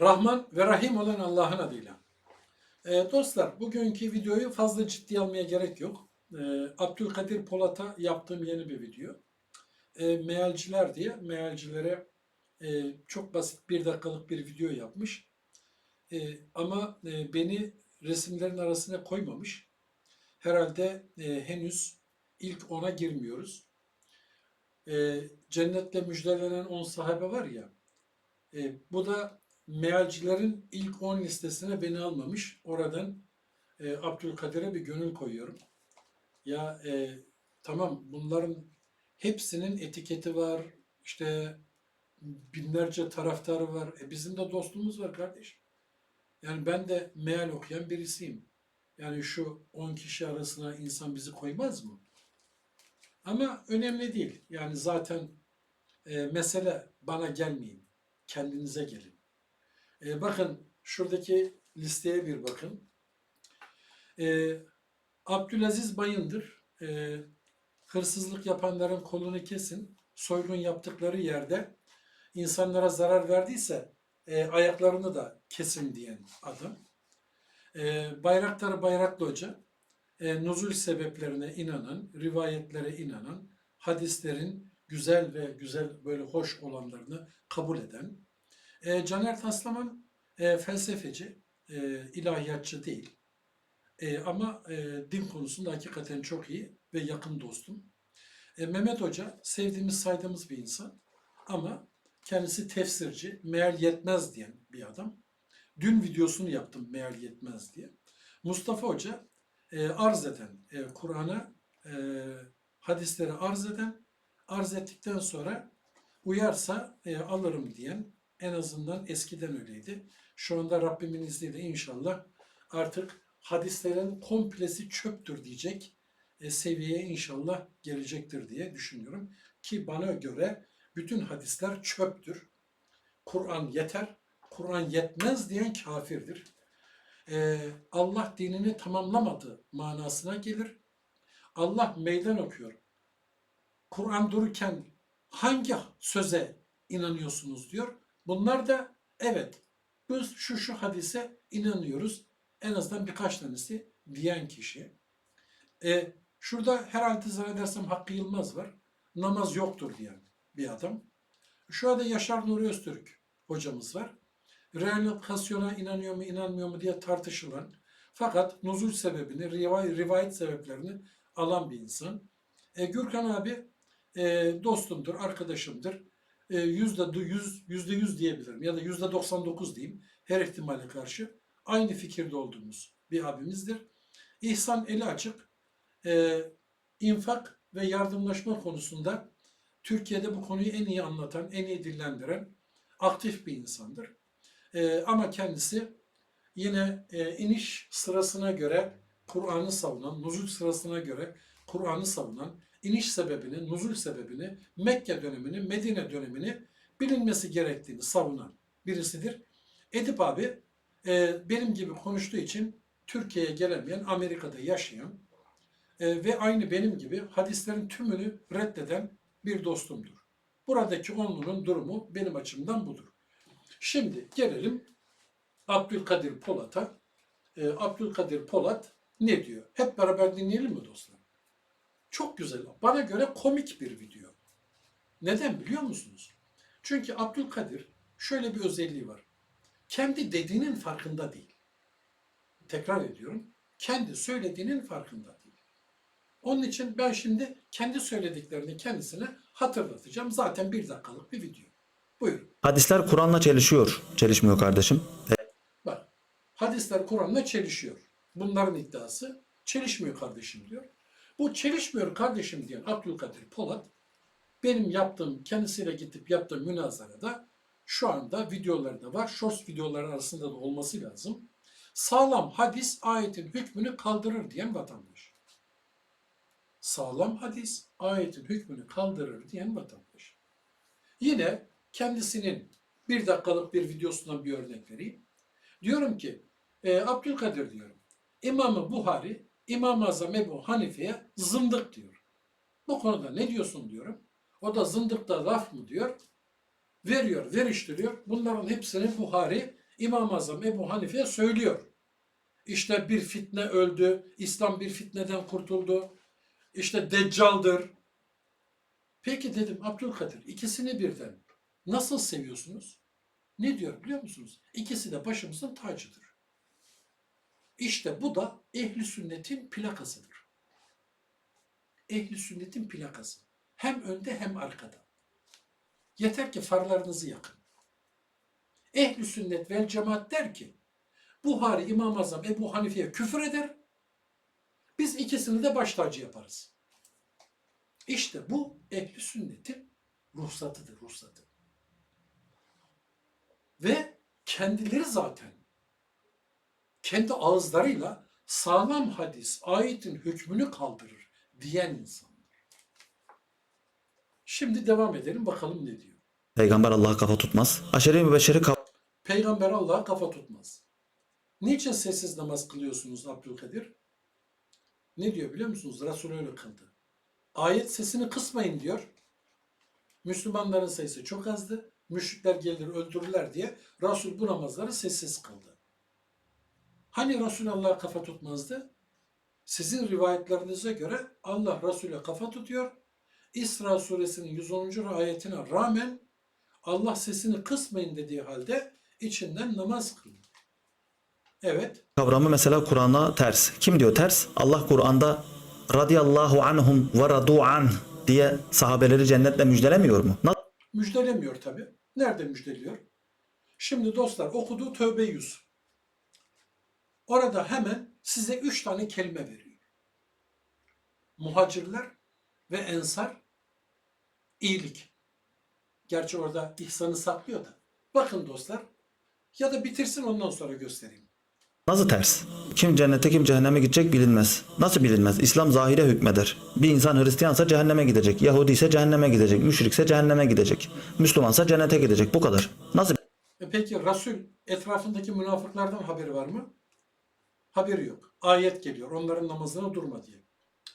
Rahman ve Rahim olan Allah'ın adıyla. Ee, dostlar, bugünkü videoyu fazla ciddiye almaya gerek yok. Ee, Abdülkadir Polat'a yaptığım yeni bir video. Ee, mealciler diye, mealcilere e, çok basit bir dakikalık bir video yapmış. Ee, ama e, beni resimlerin arasına koymamış. Herhalde e, henüz ilk ona girmiyoruz. Ee, cennetle müjdelenen 10 sahabe var ya, e, bu da mealcilerin ilk 10 listesine beni almamış. Oradan e, Abdülkadir'e bir gönül koyuyorum. Ya e, tamam bunların hepsinin etiketi var. İşte binlerce taraftarı var. E, bizim de dostluğumuz var kardeş. Yani ben de meal okuyan birisiyim. Yani şu 10 kişi arasına insan bizi koymaz mı? Ama önemli değil. Yani zaten e, mesele bana gelmeyin. Kendinize gelin. E, bakın şuradaki listeye bir bakın. E, Abdülaziz Bayındır e, hırsızlık yapanların kolunu kesin. Soygun yaptıkları yerde insanlara zarar verdiyse e, ayaklarını da kesin diyen adam. E, Bayraktar Bayraklı Hoca e, nuzul sebeplerine inanan, rivayetlere inanan, hadislerin güzel ve güzel böyle hoş olanlarını kabul eden, e, Caner Taslaman e, felsefeci, e, ilahiyatçı değil. E, ama e, din konusunda hakikaten çok iyi ve yakın dostum. E, Mehmet Hoca sevdiğimiz saydığımız bir insan ama kendisi tefsirci, meal yetmez diyen bir adam. Dün videosunu yaptım meal yetmez diye. Mustafa Hoca e, arz eden, e, Kur'an'a e, hadisleri arz eden, arz ettikten sonra uyarsa e, alırım diyen en azından eskiden öyleydi. Şu anda Rabbimin izniyle inşallah artık hadislerin komplesi çöptür diyecek e, seviyeye inşallah gelecektir diye düşünüyorum. Ki bana göre bütün hadisler çöptür. Kur'an yeter, Kur'an yetmez diyen kafirdir. E, Allah dinini tamamlamadı manasına gelir. Allah meydan okuyor. Kur'an dururken hangi söze inanıyorsunuz diyor. Bunlar da evet biz şu şu hadise inanıyoruz. En azından birkaç tanesi diyen kişi. E, şurada herhalde zannedersem Hakkı Yılmaz var. Namaz yoktur diyen bir adam. Şu anda Yaşar Nuri Öztürk hocamız var. Reenkarnasyona inanıyor mu inanmıyor mu diye tartışılan fakat nuzul sebebini, rivayet, rivayet sebeplerini alan bir insan. E, Gürkan abi e, dostumdur, arkadaşımdır. E, yüzde yüz, yüzde yüz diyebilirim ya da yüzde 99 diyeyim her ihtimale karşı aynı fikirde olduğumuz bir abimizdir. İhsan eli açık, e, infak ve yardımlaşma konusunda Türkiye'de bu konuyu en iyi anlatan, en iyi dillendiren aktif bir insandır. E, ama kendisi yine iniş sırasına göre Kur'an'ı savunan, nuzul sırasına göre Kur'an'ı savunan, iniş sebebini, nuzul sebebini, Mekke dönemini, Medine dönemini bilinmesi gerektiğini savunan birisidir. Edip abi e, benim gibi konuştuğu için Türkiye'ye gelemeyen, Amerika'da yaşayan e, ve aynı benim gibi hadislerin tümünü reddeden bir dostumdur. Buradaki onlunun durumu benim açımdan budur. Şimdi gelelim Abdülkadir Polat'a. E, Abdülkadir Polat ne diyor? Hep beraber dinleyelim mi dostlar? Çok güzel. Bana göre komik bir video. Neden biliyor musunuz? Çünkü Abdülkadir şöyle bir özelliği var. Kendi dediğinin farkında değil. Tekrar ediyorum. Kendi söylediğinin farkında değil. Onun için ben şimdi kendi söylediklerini kendisine hatırlatacağım. Zaten bir dakikalık bir video. Buyurun. Hadisler Kur'an'la çelişiyor. Çelişmiyor kardeşim. Bak. Hadisler Kur'an'la çelişiyor. Bunların iddiası çelişmiyor kardeşim diyor. Bu çelişmiyor kardeşim diyen Abdülkadir Polat benim yaptığım, kendisiyle gidip yaptığım münazarada şu anda videolarda var. Shorts videoları arasında da olması lazım. Sağlam hadis ayetin hükmünü kaldırır diyen vatandaş. Sağlam hadis ayetin hükmünü kaldırır diyen vatandaş. Yine kendisinin bir dakikalık bir videosundan bir örnek vereyim. Diyorum ki e, Abdülkadir diyorum. İmamı Buhari, İmam-ı Azam Ebu Hanife'ye zındık diyor. Bu konuda ne diyorsun diyorum. O da zındıkta laf mı diyor. Veriyor, veriştiriyor. Bunların hepsini Buhari, İmam-ı Azam Ebu Hanife söylüyor. İşte bir fitne öldü, İslam bir fitneden kurtuldu. İşte Deccal'dır. Peki dedim Abdülkadir ikisini birden nasıl seviyorsunuz? Ne diyor biliyor musunuz? İkisi de başımızın tacıdır. İşte bu da ehli sünnetin plakasıdır. Ehli sünnetin plakası. Hem önde hem arkada. Yeter ki farlarınızı yakın. Ehli sünnet vel cemaat der ki Buhari, İmam Azam, Ebu Hanife'ye küfür eder. Biz ikisini de baş tacı yaparız. İşte bu ehli sünnetin ruhsatıdır, ruhsatı. Ve kendileri zaten kendi ağızlarıyla sağlam hadis, ayetin hükmünü kaldırır diyen insanlar. Şimdi devam edelim bakalım ne diyor. Peygamber Allah'a kafa tutmaz. Aşere-i mübeşşeri Peygamber Allah'a kafa tutmaz. Niçin sessiz namaz kılıyorsunuz Abdülkadir? Ne diyor biliyor musunuz? Resul öyle kıldı. Ayet sesini kısmayın diyor. Müslümanların sayısı çok azdı. Müşrikler gelir öldürürler diye Resul bu namazları sessiz kıldı. Hani Resul Allah'a kafa tutmazdı? Sizin rivayetlerinize göre Allah Resul'e kafa tutuyor. İsra suresinin 110. ayetine rağmen Allah sesini kısmayın dediği halde içinden namaz kılıyor. Evet, kavramı mesela Kur'an'a ters. Kim diyor ters? Allah Kur'an'da radiyallahu anhum ve radu anh diye sahabeleri cennetle müjdelemiyor mu? Nasıl müjdelemiyor tabi. Nerede müjdeliyor? Şimdi dostlar okuduğu Tövbe 100. Orada hemen size üç tane kelime veriyor. Muhacirler ve ensar iyilik. Gerçi orada ihsanı saklıyor da. Bakın dostlar. Ya da bitirsin ondan sonra göstereyim. Nasıl ters? Kim cennete kim cehenneme gidecek bilinmez. Nasıl bilinmez? İslam zahire hükmeder. Bir insan Hristiyansa cehenneme gidecek. Yahudi ise cehenneme gidecek. Müşrikse cehenneme gidecek. Müslümansa cennete gidecek. Bu kadar. Nasıl E peki Resul etrafındaki münafıklardan haberi var mı? Haberi yok. Ayet geliyor. Onların namazına durma diye.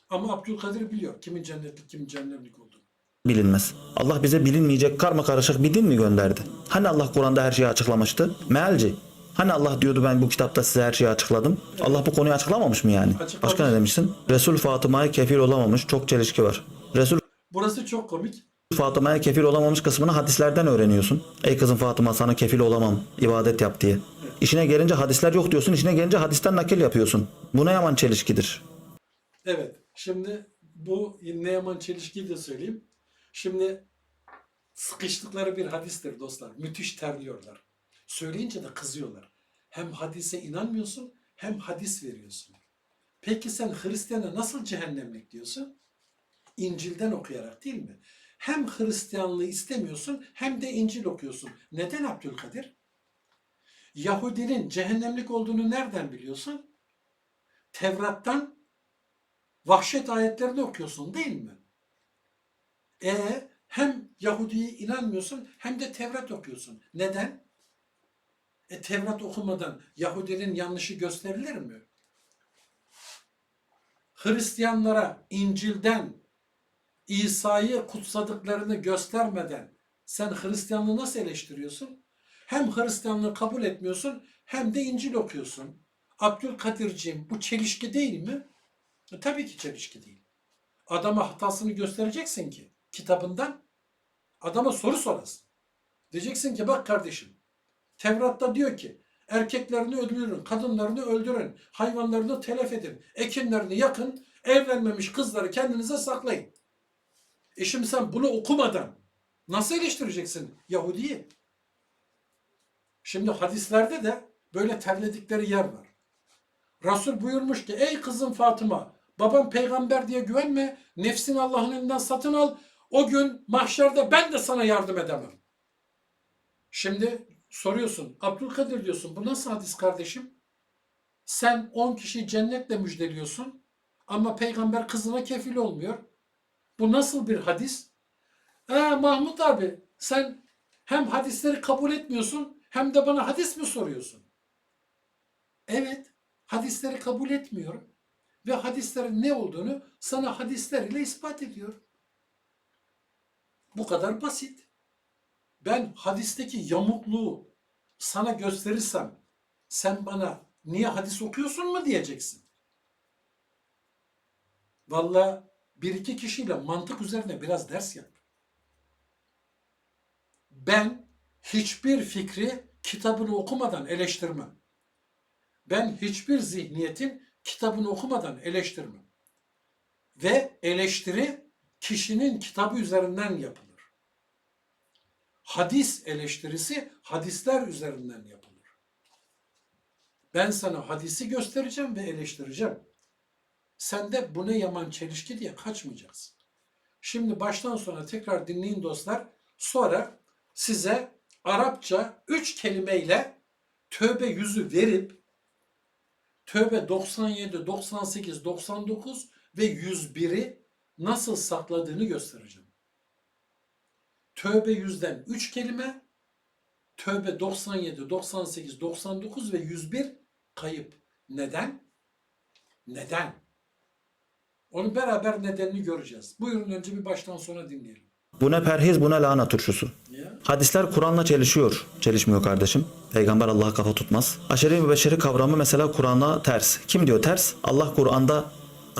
Ama Abdülkadir biliyor kimin cennetlik kimin cehennemlik olduğunu. bilinmez? Allah bize bilinmeyecek karma karışık bir din mi gönderdi? Hani Allah Kur'an'da her şeyi açıklamıştı? Mealci. Hani Allah diyordu ben bu kitapta size her şeyi açıkladım. Allah bu konuyu açıklamamış mı yani? Açıklamış. Başka ne demişsin? Resul Fatıma'ya kefil olamamış. Çok çelişki var. Resul Burası çok komik. Fatıma'ya kefil olamamış kısmını hadislerden öğreniyorsun. Ey kızım Fatıma sana kefil olamam. ibadet yap diye. İşine gelince hadisler yok diyorsun. işine gelince hadisten nakil yapıyorsun. Bu ne yaman çelişkidir. Evet. Şimdi bu ne yaman çelişkiyi de söyleyeyim. Şimdi sıkıştıkları bir hadistir dostlar. Müthiş terliyorlar. Söyleyince de kızıyorlar. Hem hadise inanmıyorsun hem hadis veriyorsun. Peki sen Hristiyan'a nasıl cehennemlik diyorsun? İncil'den okuyarak değil mi? Hem Hristiyanlığı istemiyorsun hem de İncil okuyorsun. Neden Abdülkadir? Yahudinin cehennemlik olduğunu nereden biliyorsun? Tevrat'tan vahşet ayetlerini okuyorsun değil mi? E hem Yahudi'ye inanmıyorsun hem de Tevrat okuyorsun. Neden? E Tevrat okumadan Yahudinin yanlışı gösterilir mi? Hristiyanlara İncil'den İsa'yı kutsadıklarını göstermeden sen Hristiyanlığı nasıl eleştiriyorsun? Hem Hristiyanlığı kabul etmiyorsun hem de İncil okuyorsun. Abdülkadir'ciğim bu çelişki değil mi? E, tabii ki çelişki değil. Adama hatasını göstereceksin ki kitabından adama soru sorasın. Diyeceksin ki bak kardeşim Tevrat'ta diyor ki erkeklerini öldürün, kadınlarını öldürün, hayvanlarını telef edin, ekinlerini yakın, evlenmemiş kızları kendinize saklayın. E şimdi sen bunu okumadan nasıl eleştireceksin Yahudi'yi? Şimdi hadislerde de böyle terledikleri yer var. Resul buyurmuş ki ey kızım Fatıma babam peygamber diye güvenme nefsini Allah'ın elinden satın al o gün mahşerde ben de sana yardım edemem. Şimdi soruyorsun Abdülkadir diyorsun bu nasıl hadis kardeşim? Sen 10 kişiyi cennetle müjdeliyorsun ama peygamber kızına kefil olmuyor. Bu nasıl bir hadis? Ha, Mahmut abi sen hem hadisleri kabul etmiyorsun hem de bana hadis mi soruyorsun? Evet hadisleri kabul etmiyorum ve hadislerin ne olduğunu sana hadisler ile ispat ediyorum. Bu kadar basit. Ben hadisteki yamukluğu, sana gösterirsem sen bana niye hadis okuyorsun mu diyeceksin. Vallahi bir iki kişiyle mantık üzerine biraz ders yap. Ben hiçbir fikri kitabını okumadan eleştirmem. Ben hiçbir zihniyetin kitabını okumadan eleştirmem. Ve eleştiri kişinin kitabı üzerinden yapılır. Hadis eleştirisi hadisler üzerinden yapılır. Ben sana hadisi göstereceğim ve eleştireceğim. Sen de bu ne yaman çelişki diye kaçmayacaksın. Şimdi baştan sona tekrar dinleyin dostlar. Sonra size Arapça üç kelimeyle tövbe yüzü verip tövbe 97, 98, 99 ve 101'i nasıl sakladığını göstereceğim. Tövbe yüzden 3 kelime, tövbe 97, 98, 99 ve 101 kayıp. Neden? Neden? Onu beraber nedenini göreceğiz. Buyurun önce bir baştan sona dinleyelim. Bu ne perhiz bu ne lahana turşusu. Hadisler Kur'an'la çelişiyor. Çelişmiyor kardeşim. Peygamber Allah'a kafa tutmaz. Aşere-i mübeşşeri kavramı mesela Kur'an'a ters. Kim diyor ters? Allah Kur'an'da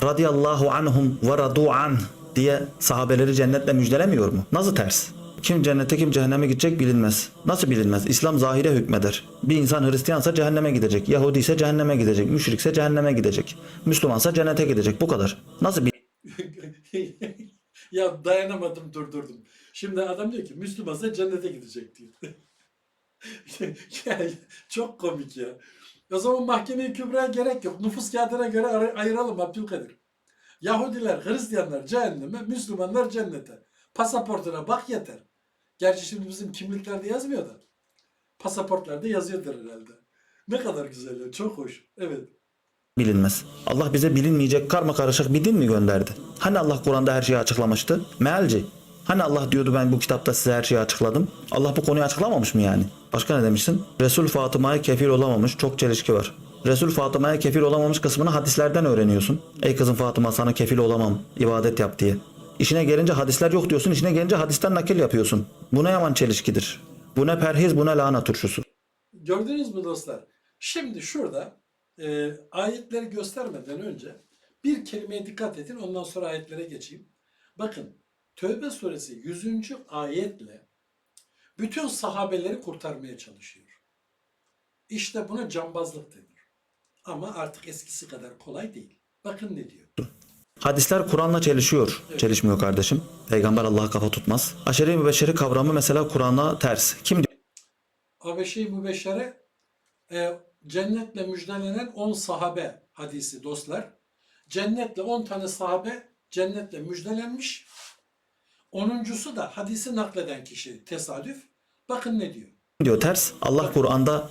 radıyallahu anhum ve radu an diye sahabeleri cennetle müjdelemiyor mu? Nasıl ters? Kim cennete kim cehenneme gidecek bilinmez. Nasıl bilinmez? İslam zahire hükmeder. Bir insan Hristiyansa cehenneme gidecek. Yahudi ise cehenneme gidecek. Müşrikse cehenneme gidecek. Müslümansa cennete gidecek. Bu kadar. Nasıl bir ya dayanamadım durdurdum. Şimdi adam diyor ki Müslümansa cennete gidecek diyor. ya, çok komik ya. O zaman mahkeme-i kübraya gerek yok. Nüfus kağıdına göre ay- ayıralım Abdülkadir. Yahudiler, Hristiyanlar cehenneme, Müslümanlar cennete. Pasaportuna bak yeter. Gerçi şimdi bizim kimliklerde yazmıyor da. Pasaportlarda yazıyordur herhalde. Ne kadar güzel ya. Çok hoş. Evet. Bilinmez. Allah bize bilinmeyecek karma karışık bir din mi gönderdi? Hani Allah Kur'an'da her şeyi açıklamıştı? Mealci. Hani Allah diyordu ben bu kitapta size her şeyi açıkladım. Allah bu konuyu açıklamamış mı yani? Başka ne demişsin? Resul Fatıma'ya kefil olamamış. Çok çelişki var. Resul Fatıma'ya kefil olamamış kısmını hadislerden öğreniyorsun. Ey kızım Fatıma sana kefil olamam. ibadet yap diye. İşine gelince hadisler yok diyorsun. işine gelince hadisten nakil yapıyorsun. Bu ne yaman çelişkidir. Bu ne perhiz bu ne lahana turşusu. Gördünüz mü dostlar? Şimdi şurada e, ayetleri göstermeden önce bir kelimeye dikkat edin. Ondan sonra ayetlere geçeyim. Bakın Tövbe suresi 100. ayetle bütün sahabeleri kurtarmaya çalışıyor. İşte buna cambazlık denir. Ama artık eskisi kadar kolay değil. Bakın ne diyor. Hadisler Kur'an'la çelişiyor. Çelişmiyor kardeşim. Peygamber Allah'a kafa tutmaz. Aşere-i mübeşşeri kavramı mesela Kur'an'a ters. Kim diyor Habeşi Mübeşşere e, cennetle müjdelenen 10 sahabe hadisi dostlar. Cennetle 10 tane sahabe cennetle müjdelenmiş. Onuncusu da hadisi nakleden kişi tesadüf. Bakın ne diyor. diyor ters? Allah Kur'an'da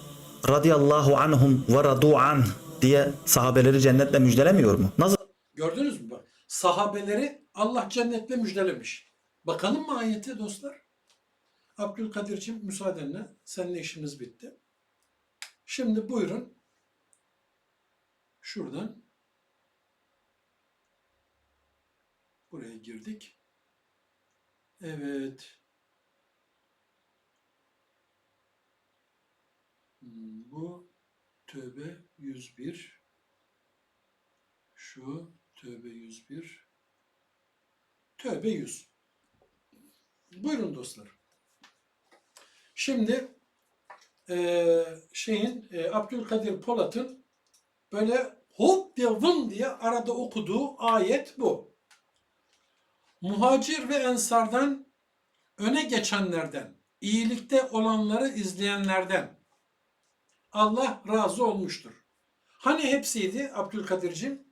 radıyallahu anhum ve radu an diye sahabeleri cennetle müjdelemiyor mu? Nasıl Gördünüz mü bak? Sahabeleri Allah cennetle müjdelemiş. Bakalım mı ayete dostlar? Abdülkadir'cim müsaadenle seninle işimiz bitti. Şimdi buyurun. Şuradan buraya girdik. Evet. Hmm, Bu tövbe 101. Şu tövbe 101. Tövbe 100. Buyurun dostlar. Şimdi eee, şeyin eee, Abdülkadir Polat'ın böyle hop diye vın diye arada okuduğu ayet bu. Muhacir ve ensardan öne geçenlerden, iyilikte olanları izleyenlerden Allah razı olmuştur. Hani hepsiydi Abdülkadir'cim?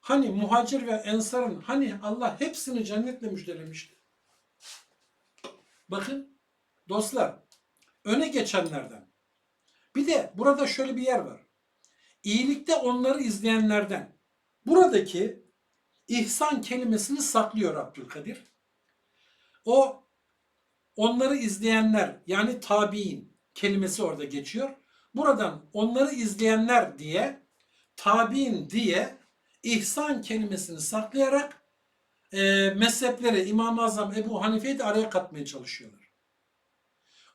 Hani muhacir ve ensarın hani Allah hepsini cennetle müjdelemişti. Bakın dostlar öne geçenlerden. Bir de burada şöyle bir yer var. İyilikte onları izleyenlerden. Buradaki ihsan kelimesini saklıyor Abdülkadir. O onları izleyenler yani tabi'in kelimesi orada geçiyor. Buradan onları izleyenler diye tabi'in diye ihsan kelimesini saklayarak e, mezhepleri İmam-ı Azam Ebu Hanife'yi de araya katmaya çalışıyorlar.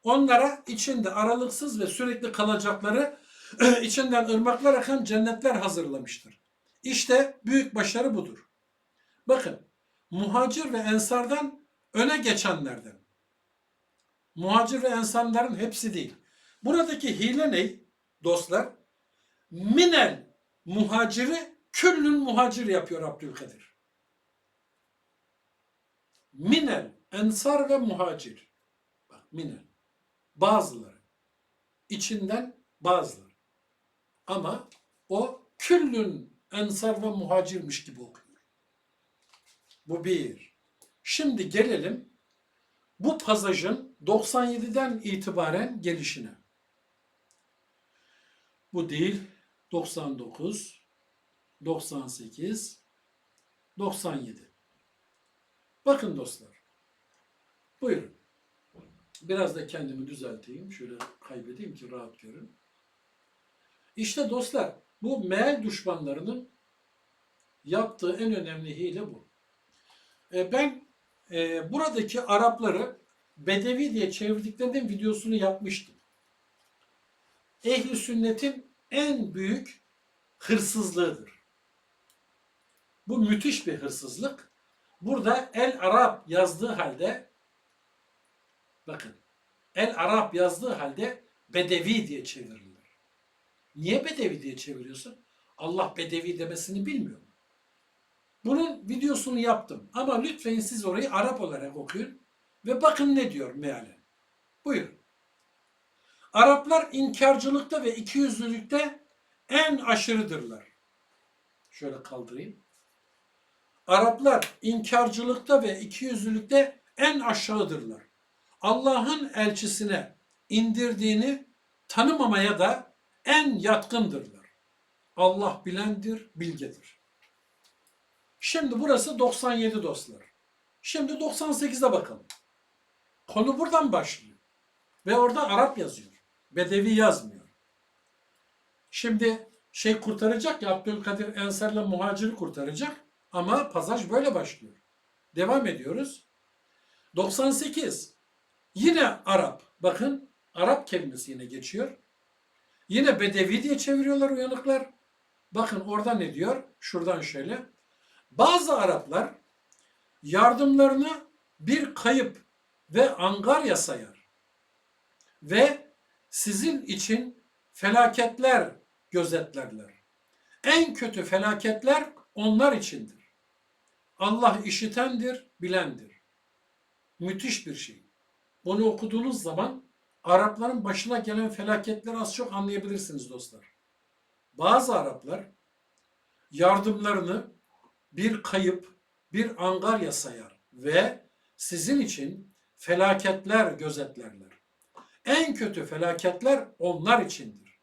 Onlara içinde aralıksız ve sürekli kalacakları içinden ırmaklar akan cennetler hazırlamıştır. İşte büyük başarı budur. Bakın muhacir ve ensardan öne geçenlerden. Muhacir ve ensarların hepsi değil. Buradaki hile ne dostlar? Minel muhaciri küllün muhacir yapıyor Abdülkadir. Minel ensar ve muhacir. Bak minel. Bazıları. İçinden bazıları. Ama o küllün ensar ve muhacirmiş gibi okuyor. Bu bir. Şimdi gelelim bu pasajın 97'den itibaren gelişine. Bu değil 99, 98, 97. Bakın dostlar. Buyurun. Biraz da kendimi düzelteyim. Şöyle kaybedeyim ki rahat görün. İşte dostlar bu meal düşmanlarının yaptığı en önemli hile bu. E, ben e, buradaki Arapları Bedevi diye çevirdiklerinin videosunu yapmıştım. Ehli sünnetin en büyük hırsızlığıdır. Bu müthiş bir hırsızlık. Burada El Arap yazdığı halde bakın El Arap yazdığı halde Bedevi diye çevirilir. Niye Bedevi diye çeviriyorsun? Allah Bedevi demesini bilmiyor mu? Bunun videosunu yaptım. Ama lütfen siz orayı Arap olarak okuyun. Ve bakın ne diyor mealen. Buyurun. Araplar inkarcılıkta ve ikiyüzlülükte en aşırıdırlar. Şöyle kaldırayım. Araplar inkarcılıkta ve ikiyüzlülükte en aşağıdırlar. Allah'ın elçisine indirdiğini tanımamaya da en yatkındırlar. Allah bilendir, bilgedir. Şimdi burası 97 dostlar. Şimdi 98'e bakalım. Konu buradan başlıyor. Ve orada Arap yazıyor. Bedevi yazmıyor. Şimdi şey kurtaracak ya Abdülkadir Ensar'la muhaciri kurtaracak ama pasaj böyle başlıyor. Devam ediyoruz. 98. Yine Arap. Bakın Arap kelimesi yine geçiyor. Yine Bedevi diye çeviriyorlar uyanıklar. Bakın orada ne diyor? Şuradan şöyle. Bazı Araplar yardımlarını bir kayıp ve angarya sayar. Ve sizin için felaketler gözetlerler. En kötü felaketler onlar içindir. Allah işitendir, bilendir. Müthiş bir şey. Bunu okuduğunuz zaman Arapların başına gelen felaketleri az çok anlayabilirsiniz dostlar. Bazı Araplar yardımlarını bir kayıp, bir angarya sayar ve sizin için felaketler gözetlerler. En kötü felaketler onlar içindir.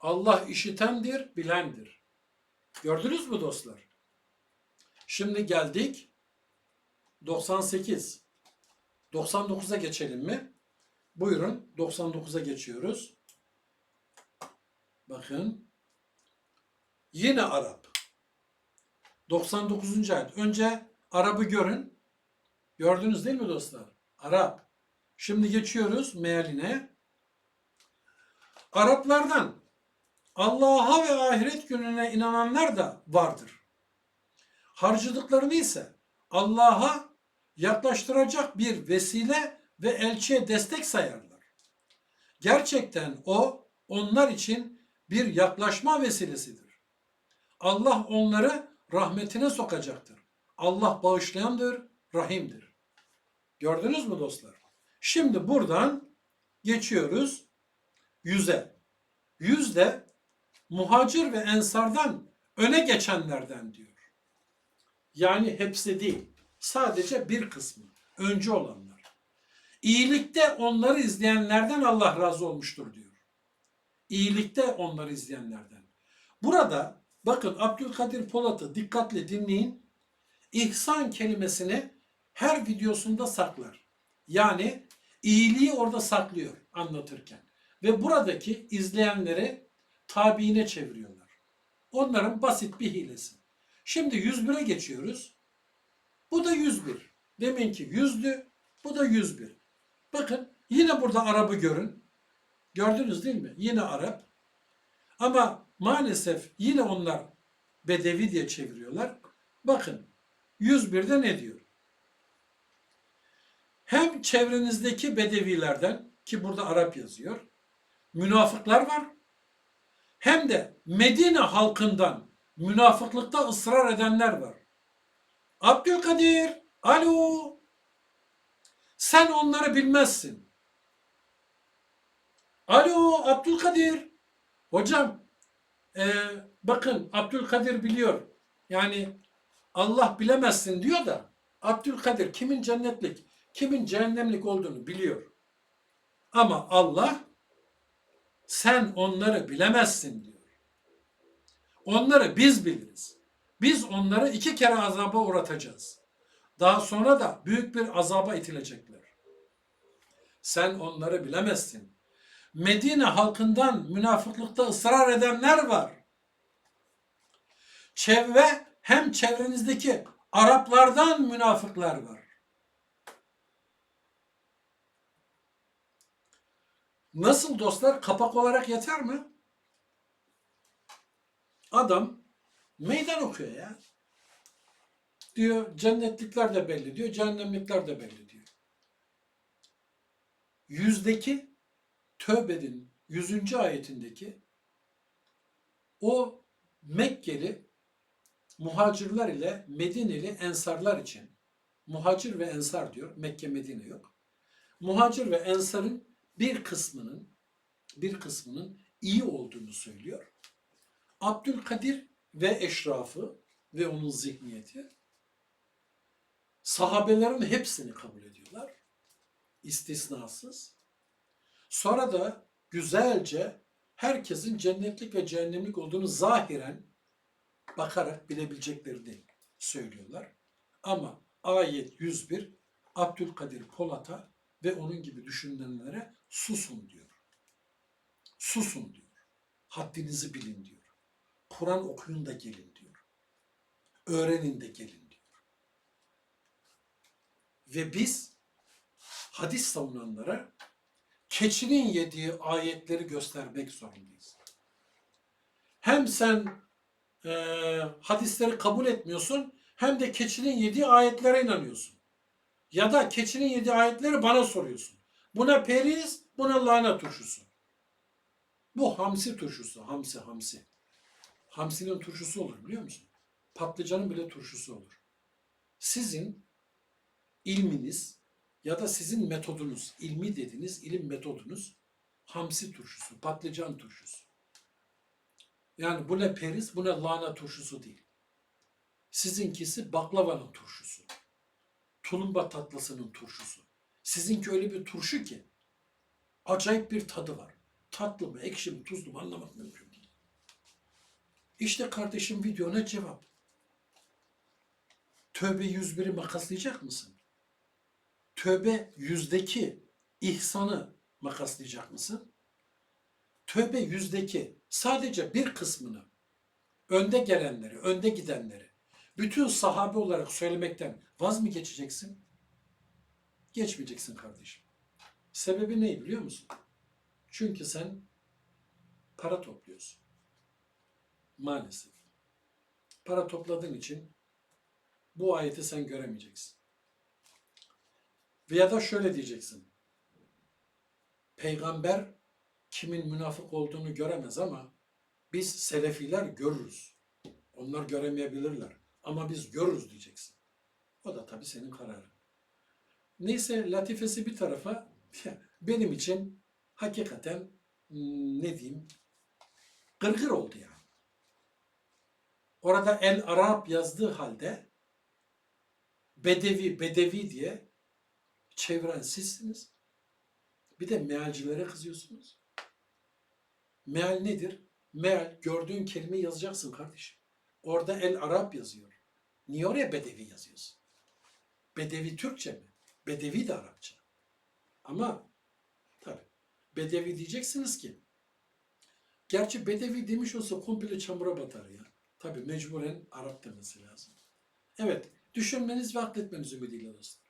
Allah işitendir, bilendir. Gördünüz mü dostlar? Şimdi geldik 98. 99'a geçelim mi? Buyurun 99'a geçiyoruz. Bakın. Yine Arap. 99. ayet. Önce Arap'ı görün. Gördünüz değil mi dostlar? Arap. Şimdi geçiyoruz mealine. Araplardan Allah'a ve ahiret gününe inananlar da vardır. Harcadıklarını ise Allah'a yaklaştıracak bir vesile ve elçiye destek sayarlar. Gerçekten o onlar için bir yaklaşma vesilesidir. Allah onları rahmetine sokacaktır. Allah bağışlayandır, rahimdir. Gördünüz mü dostlar? Şimdi buradan geçiyoruz yüze. Yüzde muhacir ve ensardan öne geçenlerden diyor. Yani hepsi değil. Sadece bir kısmı. Önce olanlar. İyilikte onları izleyenlerden Allah razı olmuştur diyor. İyilikte onları izleyenlerden. Burada bakın Abdülkadir Polat'ı dikkatle dinleyin. İhsan kelimesini her videosunda saklar. Yani iyiliği orada saklıyor anlatırken. Ve buradaki izleyenleri tabiine çeviriyorlar. Onların basit bir hilesi. Şimdi 101'e geçiyoruz. Bu da 101. Deminki 100'dü, bu da 101. Bakın Yine burada Arap'ı görün. Gördünüz değil mi? Yine Arap. Ama maalesef yine onlar Bedevi diye çeviriyorlar. Bakın 101'de ne diyor? Hem çevrenizdeki Bedevilerden ki burada Arap yazıyor. Münafıklar var. Hem de Medine halkından münafıklıkta ısrar edenler var. Abdülkadir, alo. Sen onları bilmezsin. Alo Abdülkadir. Hocam ee, bakın Abdülkadir biliyor. Yani Allah bilemezsin diyor da Abdülkadir kimin cennetlik, kimin cehennemlik olduğunu biliyor. Ama Allah sen onları bilemezsin diyor. Onları biz biliriz. Biz onları iki kere azaba uğratacağız. Daha sonra da büyük bir azaba itilecekler. Sen onları bilemezsin. Medine halkından münafıklıkta ısrar edenler var. Çevre hem çevrenizdeki Araplardan münafıklar var. Nasıl dostlar? Kapak olarak yeter mi? Adam meydan okuyor ya. Diyor cennetlikler de belli diyor, cehennemlikler de belli diyor. Yüzdeki Tövbe'nin 100. ayetindeki o Mekkeli muhacirler ile Medineli ensarlar için muhacir ve ensar diyor. Mekke Medine yok. Muhacir ve ensarın bir kısmının bir kısmının iyi olduğunu söylüyor. Abdülkadir ve eşrafı ve onun zihniyeti sahabelerin hepsini kabul ediyorlar. istisnasız. Sonra da güzelce herkesin cennetlik ve cehennemlik olduğunu zahiren bakarak bilebileceklerini söylüyorlar. Ama ayet 101 Abdülkadir Polat'a ve onun gibi düşünenlere susun diyor. Susun diyor. Haddinizi bilin diyor. Kur'an okuyun da gelin diyor. Öğrenin de gelin diyor. Ve biz hadis savunanlara keçinin yediği ayetleri göstermek zorundayız. Hem sen e, hadisleri kabul etmiyorsun hem de keçinin yediği ayetlere inanıyorsun. Ya da keçinin yediği ayetleri bana soruyorsun. Buna periz, buna lahana turşusu. Bu hamsi turşusu, hamsi hamsi. Hamsinin turşusu olur biliyor musun? Patlıcanın bile turşusu olur. Sizin ilminiz ya da sizin metodunuz, ilmi dediğiniz ilim metodunuz hamsi turşusu, patlıcan turşusu. Yani bu ne periz, bu ne lahana turşusu değil. Sizinkisi baklavanın turşusu. Tulumba tatlısının turşusu. Sizinki öyle bir turşu ki acayip bir tadı var. Tatlı mı, ekşi mi, tuzlu mu anlamak mümkün. İşte kardeşim videona cevap. Tövbe 101'i makaslayacak mısın? Tövbe yüzdeki ihsanı makaslayacak mısın? Tövbe yüzdeki sadece bir kısmını, önde gelenleri, önde gidenleri, bütün sahabe olarak söylemekten vaz mı geçeceksin? Geçmeyeceksin kardeşim. Sebebi ne biliyor musun? Çünkü sen para topluyorsun. Maalesef. Para topladığın için bu ayeti sen göremeyeceksin. Veya da şöyle diyeceksin. Peygamber kimin münafık olduğunu göremez ama biz selefiler görürüz. Onlar göremeyebilirler. Ama biz görürüz diyeceksin. O da tabii senin kararın. Neyse latifesi bir tarafa benim için hakikaten hmm, ne diyeyim gırgır oldu yani. Orada El Arap yazdığı halde Bedevi, Bedevi diye çeviren sizsiniz. Bir de mealcilere kızıyorsunuz. Meal nedir? Meal gördüğün kelimeyi yazacaksın kardeşim. Orada El Arap yazıyor. Niye oraya Bedevi yazıyorsun? Bedevi Türkçe mi? Bedevi de Arapça. Ama tabi Bedevi diyeceksiniz ki gerçi Bedevi demiş olsa komple çamura batar ya. Tabi mecburen Arap demesi lazım. Evet, düşünmeniz ve akletmeniz ümidiyle dostlar.